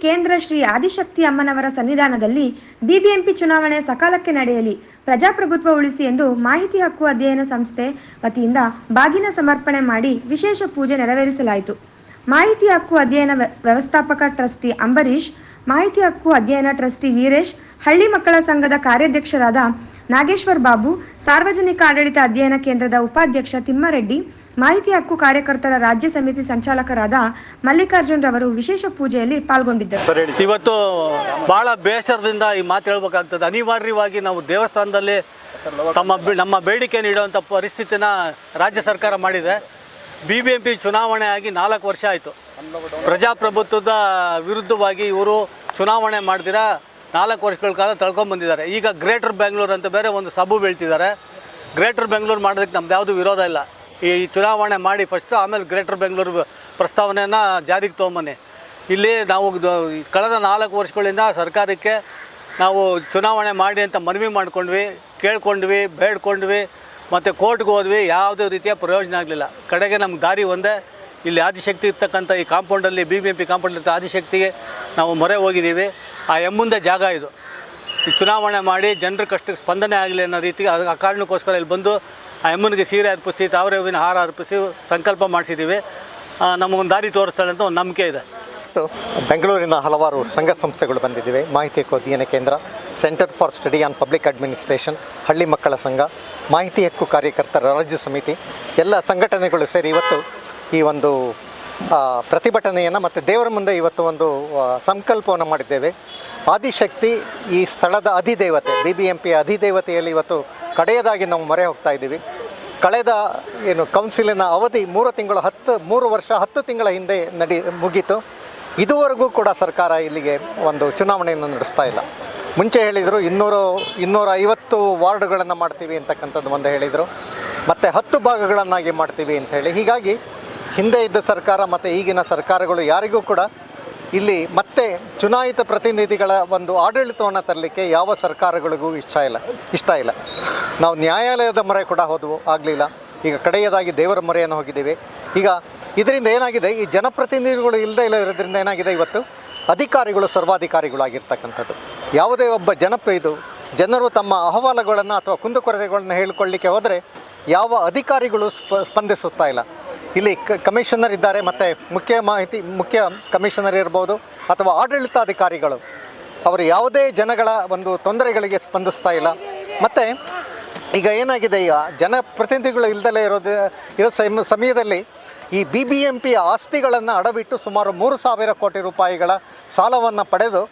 ಕೇಂದ್ರ ಶ್ರೀ ಆದಿಶಕ್ತಿ ಅಮ್ಮನವರ ಸನ್ನಿಧಾನದಲ್ಲಿ ಬಿಬಿಎಂಪಿ ಚುನಾವಣೆ ಸಕಾಲಕ್ಕೆ ನಡೆಯಲಿ, ಪ್ರಜಾಪ್ರಭುತ್ವ ಉಳಿಸಿ ಎಂದು ಮಾಹಿತಿ ಹಕ್ಕು ಅಧ್ಯಯನ ಸಂಸ್ಥೆ ವತಿಯಿಂದ ಬಾಗಿನ ಸಮರ್ಪಣೆ ಮಾಡಿ ವಿಶೇಷ ಪೂಜೆ ನೆರವೇರಿಸಲಾಯಿತು. ಮಾಹಿತಿ ಹಕ್ಕು ಅಧ್ಯಯನ ವ್ಯ- ವ್ಯವಸ್ಥಾಪಕ ಟ್ರಸ್ಟಿ ಅಂಬರೀಶ್ ಮಾಹಿತಿ ಹಕ್ಕು ಅಧ್ಯಯನ ಟ್ರಸ್ಟಿ ವೀರೇಶ್, ಹಳ್ಳಿ ಮಕ್ಕಳ ಸಂಘದ ಕಾರ್ಯಾಧ್ಯಕ್ಷರಾದ ನಾಗೇಶ್ವರ್ ಬಾಬು ಸಾರ್ವಜನಿಕ ಆಡಳಿತ ಅಧ್ಯಯನ ಕೇಂದ್ರದ ಉಪಾಧ್ಯಕ್ಷ ತಿಮ್ಮಾರೆಡ್ಡಿ ಮಾಹಿತಿ ಹಕ್ಕು ಕಾರ್ಯಕರ್ತರ ರಾಜ್ಯ ಸಮಿತಿ ಸಂಚಾಲಕರಾದ ಮಲ್ಲಿಕಾರ್ಜುನ್ ರವರು ವಿಶೇಷ ಪೂಜೆಯಲ್ಲಿ ಪಾಲ್ಗೊಂಡಿದ್ದಾರೆ. ಇವತ್ತು ಬಹಳ ಬೇಸರದಿಂದ ಈ ಮಾತು ಹೇಳ್ಬೇಕಾಗ್ತದೆ. ಅನಿವಾರ್ಯವಾಗಿ ನಾವು ದೇವಸ್ಥಾನದಲ್ಲಿ ತಮ್ಮ ನಮ್ಮ ಬೇಡಿಕೆ ನೀಡುವಂಥ ಪರಿಸ್ಥಿತಿನ ರಾಜ್ಯ ಸರ್ಕಾರ ಮಾಡಿದೆ. ಬಿ ಬಿ ಎಂ ಪಿ ಚುನಾವಣೆ ಆಗಿ ನಾಲ್ಕು ವರ್ಷ ಆಯಿತು. ಪ್ರಜಾಪ್ರಭುತ್ವದ ವಿರುದ್ಧವಾಗಿ ಇವರು ಚುನಾವಣೆ ಮಾಡ್ದಿರ? ನಾಲ್ಕು ವರ್ಷಗಳ ಕಾಲ ತಳ್ಕೊಂಬಂದಿದ್ದಾರೆ ಈಗ ಗ್ರೇಟರ್ ಬೆಂಗಳೂರು ಅಂತ ಬೇರೆ ಒಂದು ಸಬು ಬೀಳ್ತಿದ್ದಾರೆ. ಗ್ರೇಟರ್ ಬೆಂಗಳೂರು ಮಾಡೋದಕ್ಕೆ ನಮ್ದು ಯಾವುದು ವಿರೋಧ ಇಲ್ಲ. ಈ ಚುನಾವಣೆ ಮಾಡಿ ಫಸ್ಟು ಆಮೇಲೆ ಗ್ರೇಟರ್ ಬೆಂಗಳೂರು ಪ್ರಸ್ತಾವನೆಯನ್ನು ಜಾರಿಗೆ ತೊಗೊಂಬನ್ನಿ. ಇಲ್ಲಿ ನಾವು ಕಳೆದ ನಾಲ್ಕು ವರ್ಷಗಳಿಂದ ಸರ್ಕಾರಕ್ಕೆ ನಾವು ಚುನಾವಣೆ ಮಾಡಿ ಅಂತ ಮನವಿ ಮಾಡ್ಕೊಂಡ್ವಿ, ಕೇಳ್ಕೊಂಡ್ವಿ, ಬೇಡ್ಕೊಂಡ್ವಿ, ಮತ್ತು ಕೋರ್ಟ್ಗೆ ಹೋದ್ವಿ, ಯಾವುದೇ ರೀತಿಯ ಪ್ರಯೋಜನ ಆಗಲಿಲ್ಲ. ಕಡೆಗೆ ನಮ್ಗೆ ದಾರಿ ಒಂದೇ. ಇಲ್ಲಿ ಆದಿಶಕ್ತಿ ಇರ್ತಕ್ಕಂಥ ಈ ಕಾಂಪೌಂಡಲ್ಲಿ B B M P compound ಆದಿಶಕ್ತಿಗೆ ನಾವು ಮೊರೆ ಹೋಗಿದ್ದೀವಿ. ಆ ಎಮ್ಮುಂದೆ ಜಾಗ ಇದು. ಈ ಚುನಾವಣೆ ಮಾಡಿ ಜನರ ಕಷ್ಟಕ್ಕೆ ಸ್ಪಂದನೆ ಆಗಲಿ ಅನ್ನೋ ರೀತಿ ಆ ಕಾರಣಕ್ಕೋಸ್ಕರ ಇಲ್ಲಿ ಬಂದು ಆ ಎಮ್ಮನಿಗೆ ಸೀರೆ ಅರ್ಪಿಸಿ, ತಾವರೆ ಹೂವಿನ ಹಾರ ಅರ್ಪಿಸಿ ಸಂಕಲ್ಪ ಮಾಡಿಸಿದ್ದೀವಿ ನಮಗೊಂದು ದಾರಿ ತೋರಿಸ್ತಾಳೆ ಅಂತ ಒಂದು ನಂಬಿಕೆ ಇದೆ. ಬೆಂಗಳೂರಿನ ಹಲವಾರು ಸಂಘ ಸಂಸ್ಥೆಗಳು ಬಂದಿದ್ದೀವಿ ಮಾಹಿತಿ ಹಕ್ಕು ಅಧ್ಯಯನ ಕೇಂದ್ರ, centre for study on public administration, ಹಳ್ಳಿ ಮಕ್ಕಳ ಸಂಘ, ಮಾಹಿತಿ ಹಕ್ಕು ಕಾರ್ಯಕರ್ತರ ರಾಜ್ಯ ಸಮಿತಿ, ಎಲ್ಲ ಸಂಘಟನೆಗಳು ಸೇರಿ ಇವತ್ತು ಈ ಒಂದು ಪ್ರತಿಭಟನೆಯನ್ನು ಮತ್ತು ದೇವರ ಮುಂದೆ ಇವತ್ತು ಒಂದು ಸಂಕಲ್ಪವನ್ನು ಮಾಡಿದ್ದೇವೆ. ಆದಿಶಕ್ತಿ ಈ ಸ್ಥಳದ ಅಧಿದೇವತೆ ಬಿ ಬಿ ಎಂ ಪಿ ಅಧಿದೇವತೆಯಲ್ಲಿ ಇವತ್ತು ಕಡೆಯದಾಗಿ ನಾವು ಮೊರೆ ಹೋಗ್ತಾ ಇದ್ದೀವಿ. ಕಳೆದ, ಏನು, ಕೌನ್ಸಿಲಿನ ಅವಧಿ ಮೂರು ತಿಂಗಳು, ಹತ್ತು, ಮೂರು ವರ್ಷ, ಹತ್ತು ತಿಂಗಳ ಹಿಂದೆ ನಡಿ, ಮುಗೀತು. ಇದುವರೆಗೂ ಕೂಡ ಸರ್ಕಾರ ಇಲ್ಲಿಗೆ ಒಂದು ಚುನಾವಣೆಯನ್ನು ನಡೆಸ್ತಾ ಇಲ್ಲ. ಮುಂಚೆ ಹೇಳಿದರು ಇನ್ನೂರು, ಇನ್ನೂರ ಐವತ್ತು ವಾರ್ಡ್ಗಳನ್ನು ಮಾಡ್ತೀವಿ ಅಂತಕ್ಕಂಥದ್ದು ಒಂದು ಹೇಳಿದರು. ಮತ್ತು ಹತ್ತು ಭಾಗಗಳನ್ನಾಗಿ ಮಾಡ್ತೀವಿ ಅಂತ ಹೇಳಿ. ಹೀಗಾಗಿ ಹಿಂದೆ ಇದ್ದ ಸರ್ಕಾರ ಮತ್ತು ಈಗಿನ ಸರ್ಕಾರಗಳು ಯಾರಿಗೂ ಕೂಡ ಇಲ್ಲಿ ಮತ್ತೆ ಚುನಾಯಿತ ಪ್ರತಿನಿಧಿಗಳ ಒಂದು ಆಡಳಿತವನ್ನು ತರಲಿಕ್ಕೆ ಯಾವ ಸರ್ಕಾರಗಳಿಗೂ ಇಷ್ಟ ಇಲ್ಲ ಇಷ್ಟ ಇಲ್ಲ. ನಾವು ನ್ಯಾಯಾಲಯದ ಮೊರೆ ಕೂಡ ಹೋದವು, ಆಗಲಿಲ್ಲ. ಈಗ ಕಡೆಯದಾಗಿ ದೇವರ ಮೊರೆಯನ್ನು ಹೋಗಿದ್ದೀವಿ. ಈಗ ಇದರಿಂದ ಏನಾಗಿದೆ, ಈ ಜನಪ್ರತಿನಿಧಿಗಳು ಇಲ್ಲದೆ ಇಲ್ಲ ಇರೋದ್ರಿಂದ ಏನಾಗಿದೆ ಇವತ್ತು? ಅಧಿಕಾರಿಗಳು ಸರ್ವಾಧಿಕಾರಿಗಳಾಗಿರ್ತಕ್ಕಂಥದ್ದು. ಯಾವುದೇ ಒಬ್ಬ ಜನಪ್ರ ಇದು, ಜನರು ತಮ್ಮ ಅಹವಾಲುಗಳನ್ನು ಅಥವಾ ಕುಂದುಕೊರತೆಗಳನ್ನು ಹೇಳಿಕೊಳ್ಳಿಕ್ಕೆ ಹೋದರೆ ಯಾವ ಅಧಿಕಾರಿಗಳು ಸ್ಪ, ಸ್ಪಂದಿಸುತ್ತಾ ಇಲ್ಲ. ಇಲ್ಲಿ ಕಮಿಷನರ್ ಇದ್ದಾರೆ, ಮತ್ತು ಮುಖ್ಯ ಮಾಹಿತಿ, ಮುಖ್ಯ ಕಮಿಷನರ್ ಇರ್ಬೋದು ಅಥವಾ ಆಡಳಿತಾಧಿಕಾರಿಗಳು. ಅವರು ಯಾವುದೇ ಜನಗಳ ಒಂದು ತೊಂದರೆಗಳಿಗೆ ಸ್ಪಂದಿಸ್ತಾ ಇಲ್ಲ. ಮತ್ತು ಈಗ ಏನಾಗಿದೆ, ಈಗ ಜನಪ್ರತಿನಿಧಿಗಳು ಇಲ್ದಲೇ ಇರೋದು, ಇರೋ ಸಮ, ಸಮಯದಲ್ಲಿ ಈ ಬಿ ಬಿ ಎಂ ಪಿಯ ಆಸ್ತಿಗಳನ್ನು ಅಡವಿಟ್ಟು ಸುಮಾರು ಮೂರು ಸಾವಿರ ಕೋಟಿ ರೂಪಾಯಿಗಳ ಸಾಲವನ್ನು ಪಡೆದು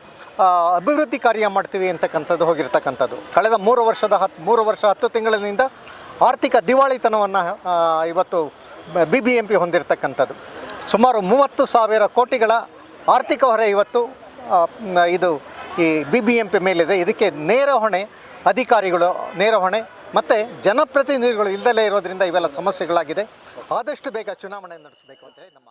ಅಭಿವೃದ್ಧಿ ಕಾರ್ಯ ಮಾಡ್ತೀವಿ ಅಂತಕ್ಕಂಥದ್ದು ಹೋಗಿರ್ತಕ್ಕಂಥದ್ದು. ಕಳೆದ ಮೂರು ವರ್ಷದ ಹತ್ತು ಮೂರು ವರ್ಷ ಹತ್ತು ತಿಂಗಳಿನಿಂದ ಆರ್ಥಿಕ ದಿವಾಳಿತನವನ್ನು ಇವತ್ತು ಬಿ ಬಿ ಎಂ ಪಿ ಹೊಂದಿರತಕ್ಕಂಥದ್ದು. ಸುಮಾರು ಮೂವತ್ತು ಸಾವಿರ ಕೋಟಿಗಳ ಆರ್ಥಿಕ ಹೊರೆ ಇವತ್ತು ಇದು ಈ ಬಿ ಬಿ ಎಂ ಪಿ ಮೇಲಿದೆ. ಇದಕ್ಕೆ ನೇರ ಹೊಣೆ ಅಧಿಕಾರಿಗಳು, ನೇರ ಹೊಣೆ ಮತ್ತು ಜನಪ್ರತಿನಿಧಿಗಳು ಇಲ್ಲದಲೇ ಇರೋದ್ರಿಂದ ಇವೆಲ್ಲ ಸಮಸ್ಯೆಗಳಾಗಿದೆ. ಆದಷ್ಟು ಬೇಗ ಚುನಾವಣೆ ನಡೆಸಬೇಕು ಹೇಳಿ ನಮ್ಮ